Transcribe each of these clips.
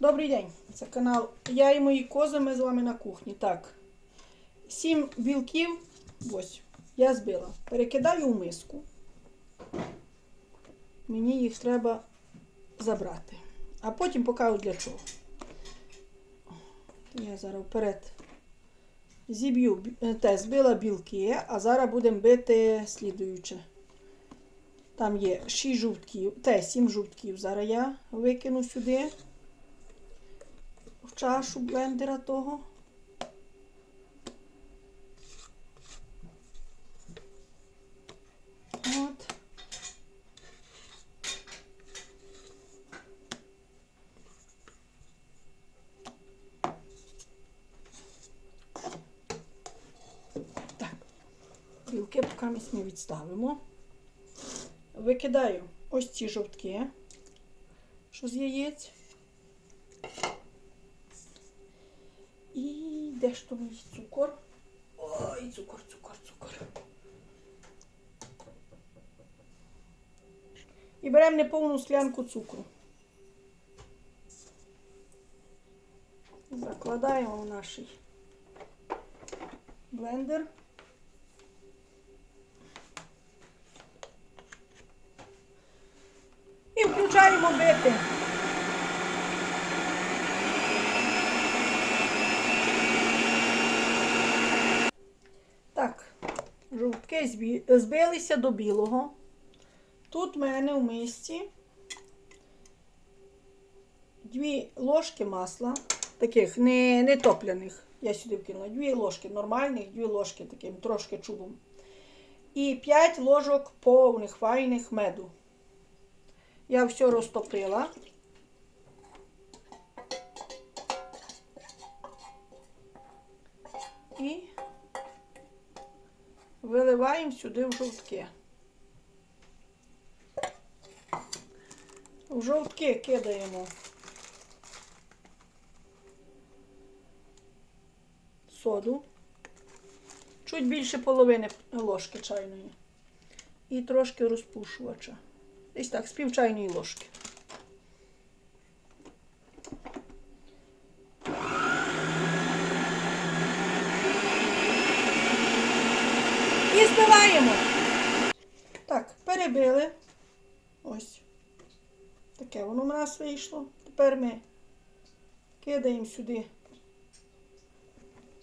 Добрий день, це канал Я і мої кози, ми з вами на кухні. Так, сім білків, ось, я збила. Перекидаю у миску. Мені їх треба забрати. А потім покажу для чого. Я зараз вперед зіб'ю е, те, збила білки, а зараз будемо бити слідуюче. Там є 6 жовтків, те, 7 жовтків. Зараз я викину сюди чашу блендера того. От. Так. Білки поки ми відставимо. Викидаю ось ці жовтки, що з яєць. І де ж то мій цукор? Ой, цукор, цукор, цукор. І беремо неповну склянку цукру. Закладаємо в наш блендер. І включаємо бити. Так, жовтки збилися до білого. Тут в мене в мисці дві ложки масла, таких не, не топляних. Я сюди вкинула дві ложки нормальних, дві ложки таким трошки чубом. І 5 ложок повних файних меду. Я все розтопила. І виливаємо сюди в жовтки. В жовтки кидаємо соду. Чуть більше половини ложки чайної. І трошки розпушувача. Десь так, з пів ложки. І збиваємо. Так, перебили. Ось. Таке воно в нас вийшло. Тепер ми кидаємо сюди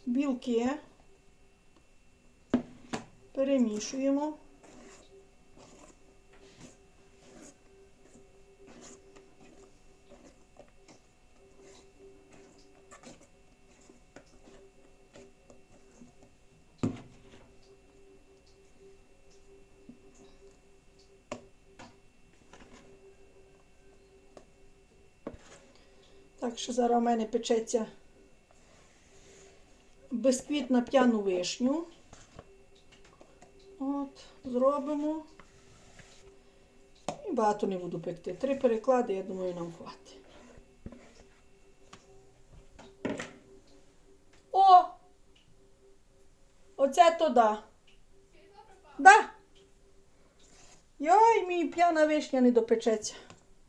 білки, перемішуємо. Так що зараз у мене печеться бисквіт на п'яну вишню. От, зробимо. І багато не буду пекти. Три переклади, я думаю, нам хватить. О! Оце то да. Да. Йой, мій п'яна вишня не допечеться.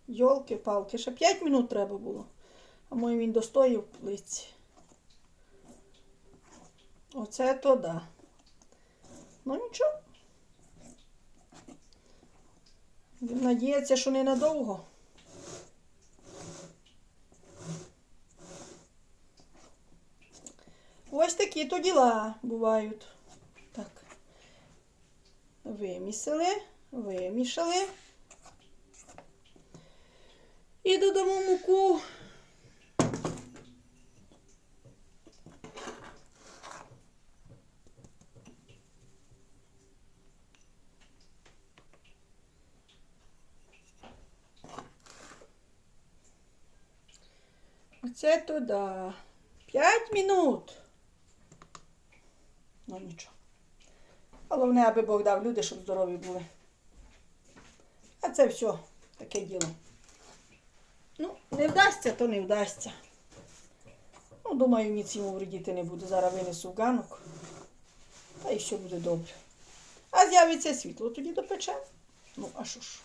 Йолки-палки, ще 5 минут треба було. Мой він достоїв плиці. Оце то да. Ну нічого. Він надіється, що ненадовго. Ось такі то діла бувають. Так. Вимісили, вимішали. І додамо муку. Оце то да. П'ять минут. Ну нічого. Головне, аби Бог дав люди, щоб здорові були. А це все таке діло. Ну, не вдасться, то не вдасться. Ну, думаю, ніц йому вредіти не буде. Зараз винесу в ганок. Та і все буде добре. А з'явиться світло, тоді допече. Ну, а що ж?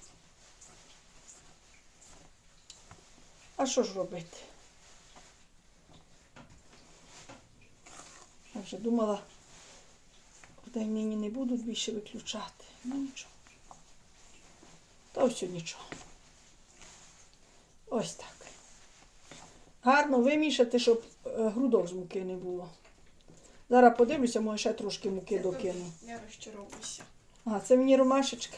А що ж робити? Я вже думала, вдень нині не будуть більше виключати. Ну нічого. То все нічого. Ось так. Гарно вимішати, щоб е, грудок з муки не було. Зараз подивлюся, може ще трошки муки докину. Я розчаровуюся. А, це мені ромашечка.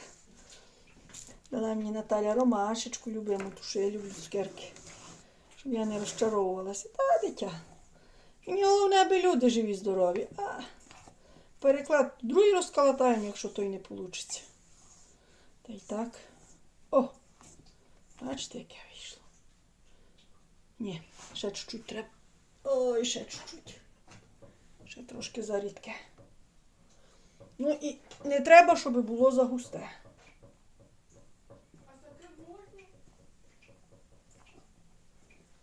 Дала мені Наталя ромашечку любиму, ту, що я люблю цукерки. Щоб я не розчаровувалася. Та, дитя. Головне, аби люди живі, здорові. А переклад другий розколотаємо, якщо той не вийде. Та й так. О! Бачите, яке вийшло. Ні, ще чуть-чуть треба. Ой, ще чуть-чуть. Ще трошки зарідке. Ну і не треба, щоб було загусте. А таке можна?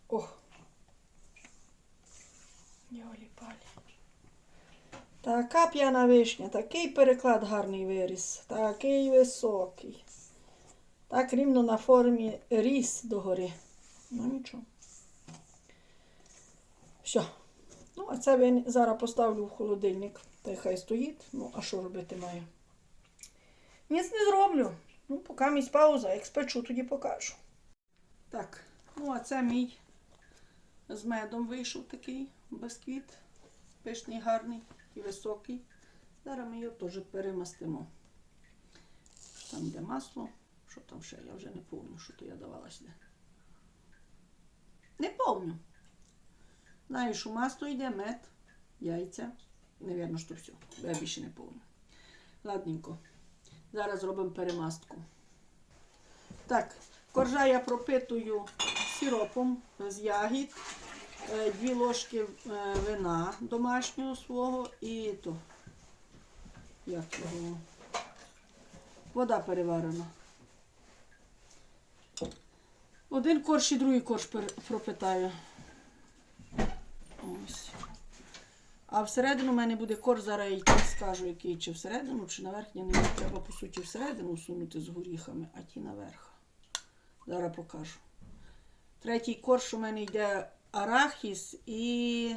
Ох. Йолі палі. Така п'яна вишня, такий переклад гарний виріс, такий високий. Так рівно на формі ріс догори. Ну нічого. Все. Ну, а це я зараз поставлю в холодильник. Та й хай стоїть. Ну, а що робити маю? Ніц не зроблю. Ну, поки місць пауза, як спечу, тоді покажу. Так, ну а це мій з медом вийшов такий бисквіт. Пишний, гарний і високий. Зараз ми його теж перемастимо. Там де масло. Що там ще? Я вже не пам'ятаю, що то я давала сюди. Не пам'ятаю. Знаю, що масло йде, мед, яйця. Навірно, що все. Я більше не пам'ятаю. Ладненько. Зараз зробимо перемастку. Так, коржа я пропитую сиропом з ягід, е, дві ложки е, вина домашнього свого і то. Як його? Вода переварена. Один корж і другий корж пропитаю. Ось. А всередину в мене буде корж, зараз я скажу, який чи всередину, чи наверх. Ні, не треба, по суті, всередину сунути з горіхами, а ті наверх. Зараз покажу. Третій корж у мене йде арахіс і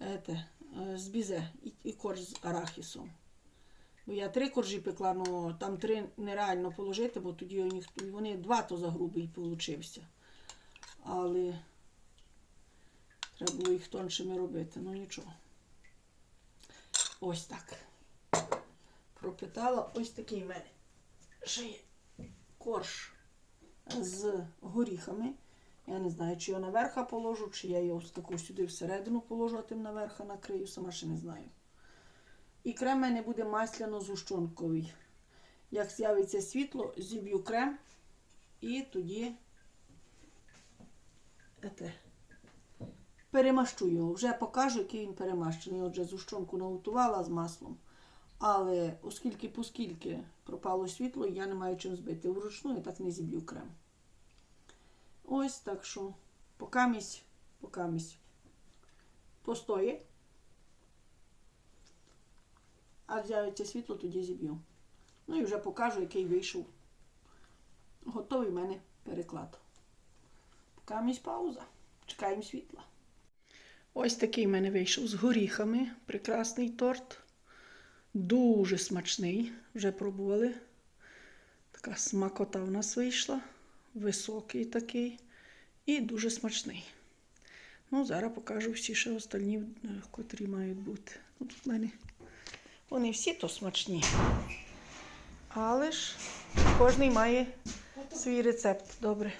ете, е, з бізе, і, і корж з арахісом. Бо я три коржі пекла, але там три нереально положити, бо тоді ніхто, вони два то за грубий получився. Але треба було їх тоншими робити, ну нічого. Ось так. Пропитала ось такий в мене. Ще є корж з горіхами. Я не знаю, чи його наверха положу, чи я його таку сюди всередину положу, а тим наверха накрию, сама ще не знаю. І крем в мене буде масляно-зущонковий. Як з'явиться світло, зіб'ю крем і тоді ете, перемащу його. Вже покажу, який він перемащений. Отже, зущонку наготувала з маслом. Але оскільки поскільки пропало світло, я не маю чим збити. Вручну я так не зіб'ю крем. Ось так що покамість, покамість постоє. А з'явиться світло, тоді зіб'ю. Ну і вже покажу, який вийшов. Готовий в мене переклад. Покамість пауза. Чекаємо світла. Ось такий в мене вийшов з горіхами. Прекрасний торт. Дуже смачний. Вже пробували. Така смакота в нас вийшла. Високий такий. І дуже смачний. Ну, зараз покажу всі ще остальні, е, котрі мають бути. Ну, тут в мене вони всі то смачні. Але ж кожен має свій рецепт. Добре.